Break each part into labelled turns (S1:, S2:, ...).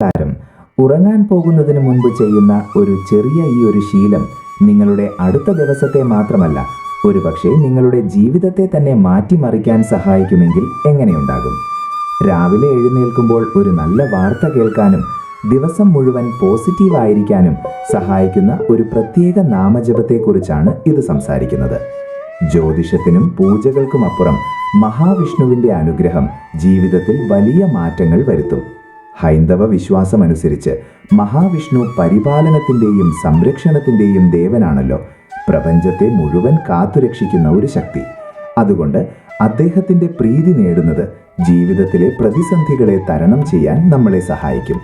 S1: നമസ്കാരം ഉറങ്ങാൻ പോകുന്നതിന് മുൻപ് ചെയ്യുന്ന ഒരു ചെറിയ ഈ ഒരു ശീലം നിങ്ങളുടെ അടുത്ത ദിവസത്തെ മാത്രമല്ല ഒരുപക്ഷെ നിങ്ങളുടെ ജീവിതത്തെ തന്നെ മാറ്റിമറിക്കാൻ സഹായിക്കുമെങ്കിൽ എങ്ങനെയുണ്ടാകും? രാവിലെ എഴുന്നേൽക്കുമ്പോൾ ഒരു നല്ല വാർത്ത കേൾക്കാനും ദിവസം മുഴുവൻ പോസിറ്റീവായിരിക്കാനും സഹായിക്കുന്ന ഒരു പ്രത്യേക നാമജപത്തെക്കുറിച്ചാണ് ഇത് സംസാരിക്കുന്നത്. ജ്യോതിഷത്തിനും പൂജകൾക്കുമപ്പുറം മഹാവിഷ്ണുവിന്റെ അനുഗ്രഹം ജീവിതത്തിൽ വലിയ മാറ്റങ്ങൾ വരുത്തും. ഹൈന്ദവ വിശ്വാസമനുസരിച്ച് മഹാവിഷ്ണു പരിപാലനത്തിന്റെയും സംരക്ഷണത്തിന്റെയും ദേവനാണല്ലോ. പ്രപഞ്ചത്തെ മുഴുവൻ കാത്തുരക്ഷിക്കുന്ന ഒരു ശക്തി. അതുകൊണ്ട് അദ്ദേഹത്തിന്റെ പ്രീതി നേടുന്നത് ജീവിതത്തിലെ പ്രതിസന്ധികളെ തരണം ചെയ്യാൻ നമ്മളെ സഹായിക്കും.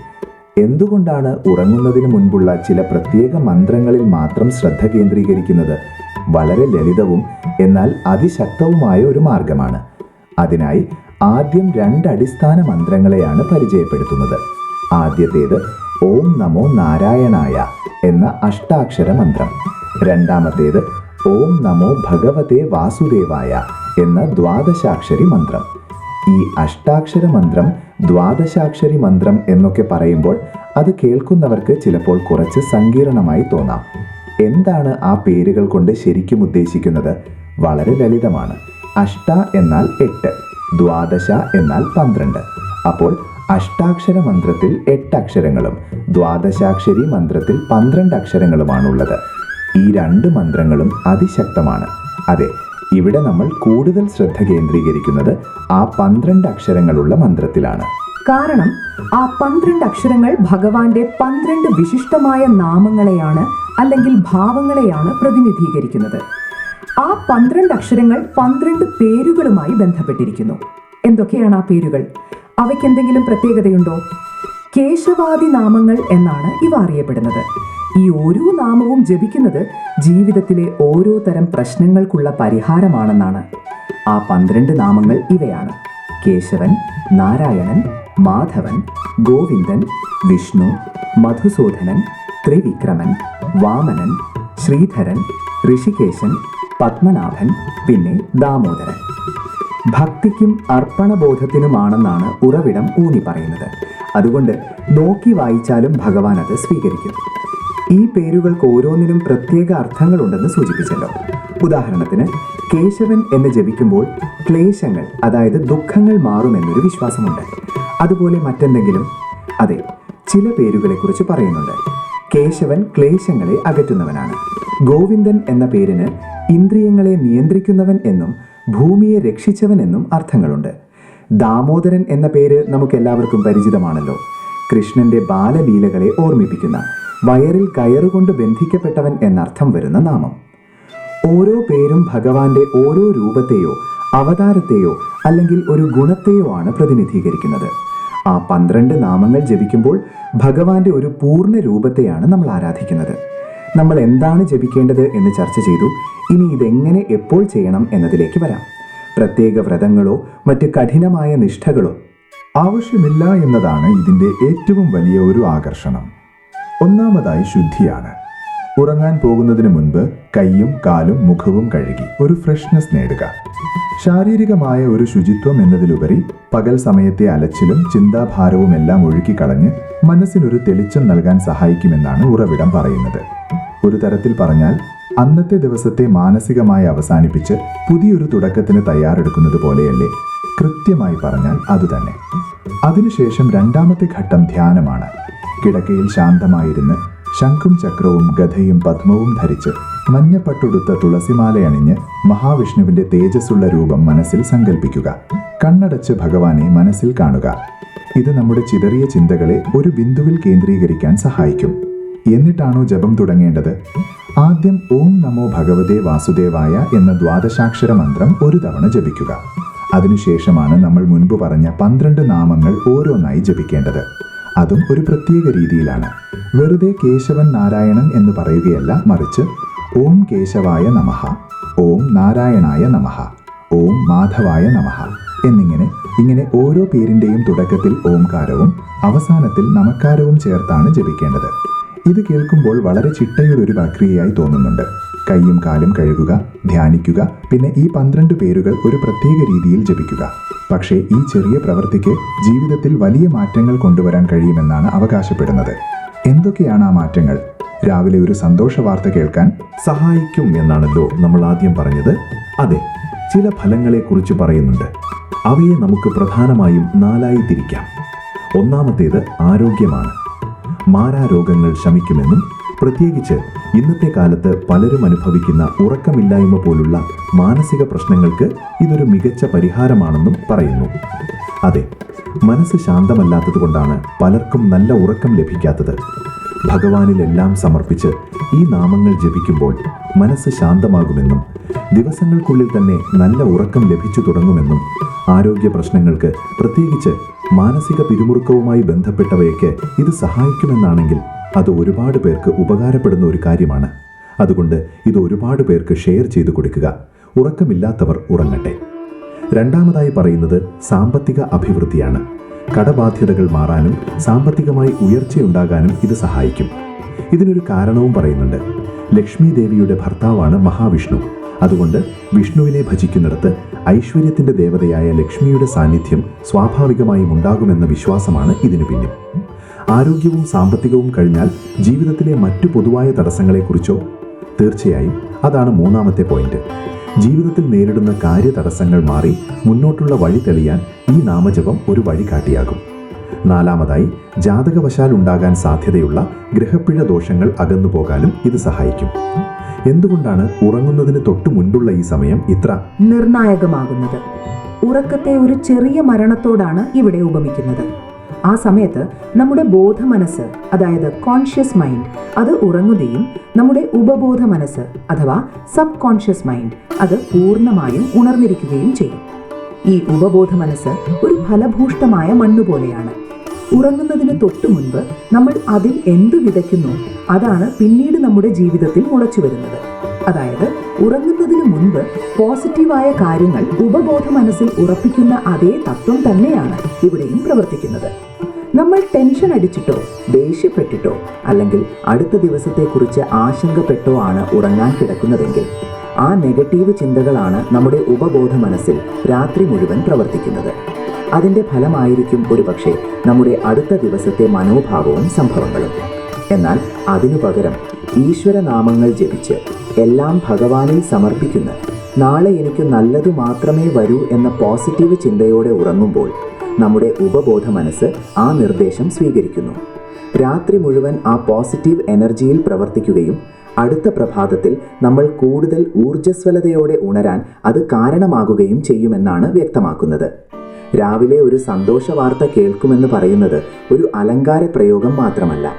S1: എന്തുകൊണ്ടാണ് ഉറങ്ങുന്നതിന് മുൻപുള്ള ചില പ്രത്യേക മന്ത്രങ്ങളിൽ മാത്രം ശ്രദ്ധ കേന്ദ്രീകരിക്കുന്നത്? വളരെ ലളിതവും എന്നാൽ അതിശക്തവുമായ ഒരു മാർഗമാണ്. അതിനായി ആദ്യം രണ്ട് അടിസ്ഥാന മന്ത്രങ്ങളെയാണ് പരിചയപ്പെടുത്തുന്നത്. ആദ്യത്തേത് ഓം നമോ നാരായണായ എന്ന അഷ്ടാക്ഷര മന്ത്രം. രണ്ടാമത്തേത് ഓം നമോ ഭഗവതേ വാസുദേവായ എന്ന ദ്വാദശാക്ഷരി മന്ത്രം. ഈ അഷ്ടാക്ഷര മന്ത്രം ദ്വാദശാക്ഷരി മന്ത്രം എന്നൊക്കെ പറയുമ്പോൾ അത് കേൾക്കുന്നവർക്ക് ചിലപ്പോൾ കുറച്ച് സങ്കീർണമായി തോന്നാം. എന്താണ് ആ പേരുകൾ കൊണ്ട് ശരിക്കും ഉദ്ദേശിക്കുന്നത്? വളരെ ലളിതമാണ്. അഷ്ട എന്നാൽ എട്ട്. ദ്വാദശ എന്നാൽ പന്ത്രണ്ട്. അപ്പോൾ അഷ്ടാക്ഷര മന്ത്രത്തിൽ എട്ട് അക്ഷരങ്ങളും ദ്വാദശാക്ഷരി മന്ത്രത്തിൽ പന്ത്രണ്ട് അക്ഷരങ്ങളുമാണുള്ളത് ഈ രണ്ട് മന്ത്രങ്ങളും അതിശക്തമാണ്. അതെ ഇവിടെ നമ്മൾ കൂടുതൽ ശ്രദ്ധ കേന്ദ്രീകരിക്കുന്നത് ആ പന്ത്രണ്ട് അക്ഷരങ്ങളുള്ള മന്ത്രത്തിലാണ്.
S2: കാരണം ആ പന്ത്രണ്ട് അക്ഷരങ്ങൾ ഭഗവാന്റെ പന്ത്രണ്ട് വിശിഷ്ടമായ നാമങ്ങളെയാണ് അല്ലെങ്കിൽ ഭാവങ്ങളെയാണ് പ്രതിനിധീകരിക്കുന്നത്. ആ പന്ത്രണ്ട് അക്ഷരങ്ങൾ പന്ത്രണ്ട് പേരുകളുമായി ബന്ധപ്പെട്ടിരിക്കുന്നു. എന്തൊക്കെയാണ് ആ പേരുകൾ? അവയ്ക്ക് എന്തെങ്കിലും പ്രത്യേകതയുണ്ടോ? കേശവാദി നാമങ്ങൾ എന്നാണ് ഇവ അറിയപ്പെടുന്നത്. ഈ ഓരോ നാമവും ജപിക്കുന്നത് ജീവിതത്തിലെ ഓരോ തരം പ്രശ്നങ്ങൾക്കുള്ള പരിഹാരമാണെന്നാണ്. ആ പന്ത്രണ്ട് നാമങ്ങൾ ഇവയാണ്. കേശവൻ നാരായണൻ മാധവൻ ഗോവിന്ദൻ വിഷ്ണു മധുസൂദനൻ ത്രിവിക്രമൻ വാമനൻ ശ്രീധരൻ ഋഷികേശൻ പത്മനാഭൻ പിന്നെ ദാമോദരൻ. ഭക്തിക്കും അർപ്പണബോധത്തിനുമാണെന്നാണ് ഉറവിടം ഊന്നി പറയുന്നത്. അതുകൊണ്ട് നോക്കി വായിച്ചാലും ഭഗവാൻ അത് സ്വീകരിക്കും. ഈ പേരുകൾക്ക് ഓരോന്നിനും പ്രത്യേക അർത്ഥങ്ങളുണ്ടെന്ന് സൂചിപ്പിച്ചല്ലോ. ഉദാഹരണത്തിന് കേശവൻ എന്ന് ജപിക്കുമ്പോൾ ക്ലേശങ്ങൾ അതായത് ദുഃഖങ്ങൾ മാറുമെന്നൊരു വിശ്വാസമുണ്ട്. അതുപോലെ മറ്റെന്തെങ്കിലും? അതെ ചില പേരുകളെക്കുറിച്ച് പറയുന്നുണ്ട്. കേശവൻ ക്ലേശങ്ങളെ അകറ്റുന്നവനാണ്. ഗോവിന്ദൻ എന്ന പേരിന് ഇന്ദ്രിയങ്ങളെ നിയന്ത്രിക്കുന്നവൻ എന്നും ഭൂമിയെ രക്ഷിച്ചവൻ എന്നും അർത്ഥങ്ങളുണ്ട്. ദാമോദരൻ എന്ന പേര് നമുക്കെല്ലാവർക്കും പരിചിതമാണല്ലോ. കൃഷ്ണന്റെ ബാലലീലകളെ ഓർമ്മിപ്പിക്കുന്ന വയറിൽ കയറുകൊണ്ട് ബന്ധിക്കപ്പെട്ടവൻ എന്നർത്ഥം വരുന്ന നാമം. ഓരോ പേരും ഭഗവാന്റെ ഓരോ രൂപത്തെയോ അവതാരത്തെയോ അല്ലെങ്കിൽ ഒരു ഗുണത്തെയോ ആണ് പ്രതിനിധീകരിക്കുന്നത്. ആ പന്ത്രണ്ട് നാമങ്ങൾ ജപിക്കുമ്പോൾ ഭഗവാന്റെ ഒരു പൂർണ രൂപത്തെയാണ് നമ്മൾ ആരാധിക്കുന്നത്. നമ്മൾ എന്താണ് ജപിക്കേണ്ടത് എന്ന് ചർച്ച ചെയ്തു. ഇനി ഇതെങ്ങനെ എപ്പോൾ ചെയ്യണം എന്നതിലേക്ക് വരാം. പ്രത്യേക വ്രതങ്ങളോ മറ്റ് കഠിനമായ നിഷ്ഠകളോ
S3: ആവശ്യമില്ല എന്നതാണ് ഇതിന്റെ ഏറ്റവും വലിയ ഒരു ആകർഷണം. ഒന്നാമതായി ശുദ്ധിയാണ്. ഉറങ്ങാൻ പോകുന്നതിന് മുൻപ് കൈയും കാലും മുഖവും കഴുകി ഒരു ഫ്രഷ്നെസ് നേടുക. ശാരീരികമായ ഒരു ശുചിത്വം എന്നതിലുപരി പകൽ സമയത്തെ അലച്ചിലും ചിന്താഭാരവും എല്ലാം ഒഴുക്കിക്കളഞ്ഞ് മനസ്സിനൊരു തെളിച്ചം നൽകാൻ സഹായിക്കുമെന്നാണ് ഉറവിടം പറയുന്നത്. ഒരു തരത്തിൽ പറഞ്ഞാൽ അന്നത്തെ ദിവസത്തെ മാനസികമായി അവസാനിപ്പിച്ച് പുതിയൊരു തുടക്കത്തിന് തയ്യാറെടുക്കുന്നത് പോലെയല്ലേ? കൃത്യമായി പറഞ്ഞാൽ അതുതന്നെ അതിനുശേഷം രണ്ടാമത്തെ ഘട്ടം ധ്യാനമാണ്. കിടക്കയിൽ ശാന്തമായിരുന്ന് ശംഖും ചക്രവും ഗധയും പത്മവും ധരിച്ച് മഞ്ഞപ്പട്ടുടുത്ത തുളസിമാലയണിഞ്ഞ് മഹാവിഷ്ണുവിന്റെ തേജസ്സുള്ള രൂപം മനസ്സിൽ സങ്കല്പിക്കുക കണ്ണടച്ച് ഭഗവാനെ മനസ്സിൽ കാണുക. ഇത് നമ്മുടെ ചിതറിയ ചിന്തകളെ ഒരു ബിന്ദുവിൽ കേന്ദ്രീകരിക്കാൻ സഹായിക്കും. എന്നിട്ടാണോ ജപം തുടങ്ങേണ്ടത്? ആദ്യം ഓം നമോ ഭഗവതേ വാസുദേവായ എന്ന ദ്വാദശാക്ഷര മന്ത്രം ഒരു തവണ ജപിക്കുക. അതിനുശേഷമാണ് നമ്മൾ മുൻപ് പറഞ്ഞ പന്ത്രണ്ട് നാമങ്ങൾ ഓരോന്നായി ജപിക്കേണ്ടത്. അതും ഒരു പ്രത്യേക രീതിയിലാണ്. വെറുതെ കേശവൻ നാരായണൻ എന്ന് പറയുകയല്ല മറിച്ച് ഓം കേശവായ നമഹ ഓം നാരായണായ നമഹ ഓം മാധവായ നമഹ എന്നിങ്ങനെ ഇങ്ങനെ ഓരോ പേരിന്റെയും തുടക്കത്തിൽ ഓംകാരവും അവസാനത്തിൽ നമക്കാരവും ചേർത്താണ് ജപിക്കേണ്ടത്. ഇത് കേൾക്കുമ്പോൾ വളരെ ചിട്ടയുള്ള ഒരു പ്രക്രിയയായി തോന്നുന്നുണ്ട്. കൈയും കാലും കഴുകുക ധ്യാനിക്കുക പിന്നെ ഈ പന്ത്രണ്ട് പേരുകൾ ഒരു പ്രത്യേക രീതിയിൽ ജപിക്കുക.
S4: പക്ഷേ ഈ ചെറിയ പ്രവൃത്തിക്ക് ജീവിതത്തിൽ വലിയ മാറ്റങ്ങൾ കൊണ്ടുവരാൻ കഴിയുമെന്നാണ് അവകാശപ്പെടുന്നത്. എന്തൊക്കെയാണ് ആ മാറ്റങ്ങൾ? രാവിലെ ഒരു സന്തോഷ വാർത്ത കേൾക്കാൻ
S1: സഹായിക്കും എന്നാണല്ലോ നമ്മൾ ആദ്യം പറഞ്ഞത്. അതെ ചില ഫലങ്ങളെക്കുറിച്ച് പറയുന്നുണ്ട്. അവയെ നമുക്ക് പ്രധാനമായും നാലായി തിരിക്കാം. ഒന്നാമത്തേത് ആരോഗ്യമാണ്. മാരാരോഗങ്ങൾ ശമിക്കുമെന്നും പ്രത്യേകിച്ച് ഇന്നത്തെ കാലത്ത് പലരും അനുഭവിക്കുന്ന ഉറക്കമില്ലായ്മ പോലുള്ള മാനസിക പ്രശ്നങ്ങൾക്ക് ഇതൊരു മികച്ച പരിഹാരമാണെന്നും പറയുന്നു. അതെ മനസ്സ് ശാന്തമല്ലാത്തതുകൊണ്ടാണ് പലർക്കും നല്ല ഉറക്കം ലഭിക്കാത്തത്. ഭഗവാനിലെല്ലാം സമർപ്പിച്ച് ഈ നാമങ്ങൾ ജപിക്കുമ്പോൾ മനസ്സ് ശാന്തമാകുമെന്നും ദിവസങ്ങൾക്കുള്ളിൽ തന്നെ നല്ല ഉറക്കം ലഭിച്ചു തുടങ്ങുമെന്നും ആരോഗ്യ പ്രശ്നങ്ങൾക്ക് പ്രത്യേകിച്ച് മാനസിക പിരിമുറുക്കവുമായി ബന്ധപ്പെട്ടവയൊക്കെ ഇത് സഹായിക്കുമെന്നാണെങ്കിൽ അത് ഒരുപാട് പേർക്ക് ഉപകാരപ്പെടുന്ന ഒരു കാര്യമാണ്. അതുകൊണ്ട് ഇത് ഒരുപാട് പേർക്ക് ഷെയർ ചെയ്തു കൊടുക്കുക. ഉറക്കമില്ലാത്തവർ ഉറങ്ങട്ടെ. രണ്ടാമതായി പറയുന്നത് സാമ്പത്തിക അഭിവൃദ്ധിയാണ്. കടബാധ്യതകൾ മാറാനും സാമ്പത്തികമായി ഉയർച്ചയുണ്ടാകാനും ഇത് സഹായിക്കും. ഇതിനൊരു കാരണവും പറയുന്നുണ്ട്. ലക്ഷ്മി ദേവിയുടെ ഭർത്താവാണ് മഹാവിഷ്ണു. അതുകൊണ്ട് വിഷ്ണുവിനെ ഭജിക്കുന്നിടത്ത് ഐശ്വര്യത്തിന്റെ ദേവതയായ ലക്ഷ്മിയുടെ സാന്നിധ്യം സ്വാഭാവികമായും ഉണ്ടാകുമെന്ന വിശ്വാസമാണ് ഇതിനു പിന്നിൽ. ആരോഗ്യവും സാമ്പത്തികവും കഴിഞ്ഞാൽ ജീവിതത്തിലെ മറ്റു പൊതുവായ തടസ്സങ്ങളെക്കുറിച്ചോ? തീർച്ചയായും അതാണ് മൂന്നാമത്തെ പോയിന്റ്. ജീവിതത്തിൽ നേരിടുന്ന കാര്യതടസ്സങ്ങൾ മാറി മുന്നോട്ടുള്ള വഴി തെളിയാൻ ഈ നാമജപം ഒരു വഴികാട്ടിയാകും. നാലാമതായി ജാതകവശാൽ ഉണ്ടാകാൻ സാധ്യതയുള്ള ഗ്രഹപ്പിഴ ദോഷങ്ങൾ അകന്നു പോകാനും ഇത് സഹായിക്കും. എന്തുകൊണ്ടാണ് ഉറങ്ങുന്നതിന് തൊട്ടു മുൻപുള്ള ഈ സമയം ഇത്ര
S2: നിർണായകമാകുന്നത്? ഉറക്കത്തെ ഒരു ചെറിയ മരണത്തോടാണ് ഇവിടെ ഉപമിക്കുന്നത്. ആ സമയത്ത് നമ്മുടെ ബോധമനസ്സ് അതായത് കോൺഷ്യസ് മൈൻഡ് അത് ഉറങ്ങുകയും നമ്മുടെ ഉപബോധ മനസ്സ് അഥവാ സബ് കോൺഷ്യസ് മൈൻഡ് അത് പൂർണമായും ഉണർന്നിരിക്കുകയും ചെയ്യും. ഈ ഉപബോധ മനസ്സ് ഒരു ഫലഭൂഷ്ടമായ മണ്ണ് പോലെയാണ് ഉറങ്ങുന്നതിന് തൊട്ടു മുൻപ് നമ്മൾ അതിൽ എന്ത് വിതയ്ക്കുന്നു അതാണ് പിന്നീട് നമ്മുടെ ജീവിതത്തിൽ മുളച്ചു വരുന്നത്. അതായത് ഉറങ്ങുന്നതിന് മുൻപ് പോസിറ്റീവായ കാര്യങ്ങൾ ഉപബോധ മനസ്സിൽ ഉറപ്പിക്കുന്ന അതേ തത്വം തന്നെയാണ് ഇവിടെയും പ്രവർത്തിക്കുന്നത്. നമ്മൾ ടെൻഷൻ അടിച്ചിട്ടോ ദേഷ്യപ്പെട്ടിട്ടോ അല്ലെങ്കിൽ അടുത്ത ദിവസത്തെക്കുറിച്ച് ആശങ്കപ്പെട്ടോ ആണ് ഉറങ്ങാൻ കിടക്കുന്നതെങ്കിൽ ആ നെഗറ്റീവ് ചിന്തകളാണ് നമ്മുടെ ഉപബോധ മനസ്സിൽ രാത്രി മുഴുവൻ പ്രവർത്തിക്കുന്നത്. അതിന്റെ ഫലമായിരിക്കും ഒരുപക്ഷെ നമ്മുടെ അടുത്ത ദിവസത്തെ മനോഭാവവും സംഭവങ്ങളും. എന്നാൽ അതിനു പകരം ഈശ്വരനാമങ്ങൾ ജപിച്ച് എല്ലാം ഭഗവാനിൽ സമർപ്പിക്കുന്ന നാളെ എനിക്ക് നല്ലതു മാത്രമേ വരൂ എന്ന പോസിറ്റീവ് ചിന്തയോടെ ഉറങ്ങുമ്പോൾ നമ്മുടെ ഉപബോധ മനസ്സ് ആ നിർദ്ദേശം സ്വീകരിക്കുന്നു. രാത്രി മുഴുവൻ ആ പോസിറ്റീവ് എനർജിയിൽ പ്രവർത്തിക്കുകയും അടുത്ത പ്രഭാതത്തിൽ നമ്മൾ കൂടുതൽ ഊർജസ്വലതയോടെ ഉണരാൻ അത് കാരണമാകുകയും ചെയ്യുമെന്നാണ് വ്യക്തമാക്കുന്നത്. രാവിലെ ഒരു സന്തോഷ വാർത്ത കേൾക്കുമെന്ന് പറയുന്നത് ഒരു അലങ്കാര പ്രയോഗം മാത്രമല്ല.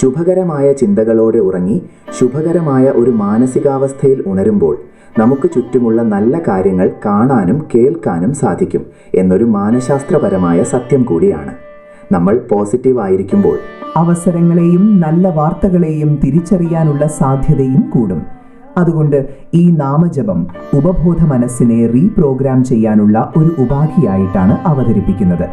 S2: ശുഭകരമായ ചിന്തകളോടെ ഉറങ്ങി ശുഭകരമായ ഒരു മാനസികാവസ്ഥയിൽ ഉണരുമ്പോൾ നമുക്ക് ചുറ്റുമുള്ള നല്ല കാര്യങ്ങൾ കാണാനും കേൾക്കാനും സാധിക്കും എന്നൊരു മാനശാസ്ത്രപരമായ സത്യം കൂടിയാണ്. നമ്മൾ പോസിറ്റീവ് ആയിരിക്കുമ്പോൾ
S5: അവസരങ്ങളെയും നല്ല വാർത്തകളെയും തിരിച്ചറിയാനുള്ള സാധ്യതയും കൂടും. അതുകൊണ്ട് ഈ നാമജപം ഉപബോധ മനസ്സിനെ റീപ്രോഗ്രാം ചെയ്യാനുള്ള ഒരു ഉപാധിയായിട്ടാണ് അവതരിപ്പിക്കുന്നത്.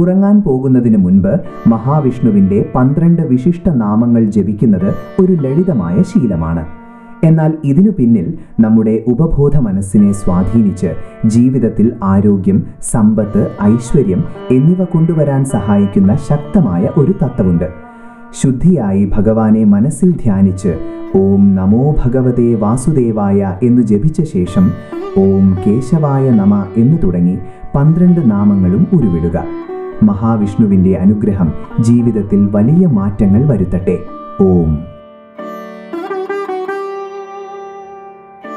S5: ഉറങ്ങാൻ പോകുന്നതിന് മുൻപ് മഹാവിഷ്ണുവിന്റെ പന്ത്രണ്ട് വിശിഷ്ട നാമങ്ങൾ ജപിക്കുന്നത് ഒരു ലളിതമായ ശീലമാണ്. എന്നാൽ ഇതിനു പിന്നിൽ നമ്മുടെ ഉപബോധ മനസ്സിനെ സ്വാധീനിച്ച് ജീവിതത്തിൽ ആരോഗ്യം സമ്പത്ത് ഐശ്വര്യം എന്നിവ കൊണ്ടുവരാൻ സഹായിക്കുന്ന ശക്തമായ ഒരു തത്വമുണ്ട്. ശുദ്ധിയായി ഭഗവാനെ മനസ്സിൽ ധ്യാനിച്ച് ഓം നമോ ഭഗവതേ വാസുദേവായ എന്ന് ജപിച്ച ശേഷം ഓം കേശവായ നമ എന്ന് തുടങ്ങി പന്ത്രണ്ട് നാമങ്ങളും ഉരുവിടുക. മഹാവിഷ്ണുവിന്റെ അനുഗ്രഹം ജീവിതത്തിൽ വലിയ മാറ്റങ്ങൾ വരുത്തട്ടെ. ഓം.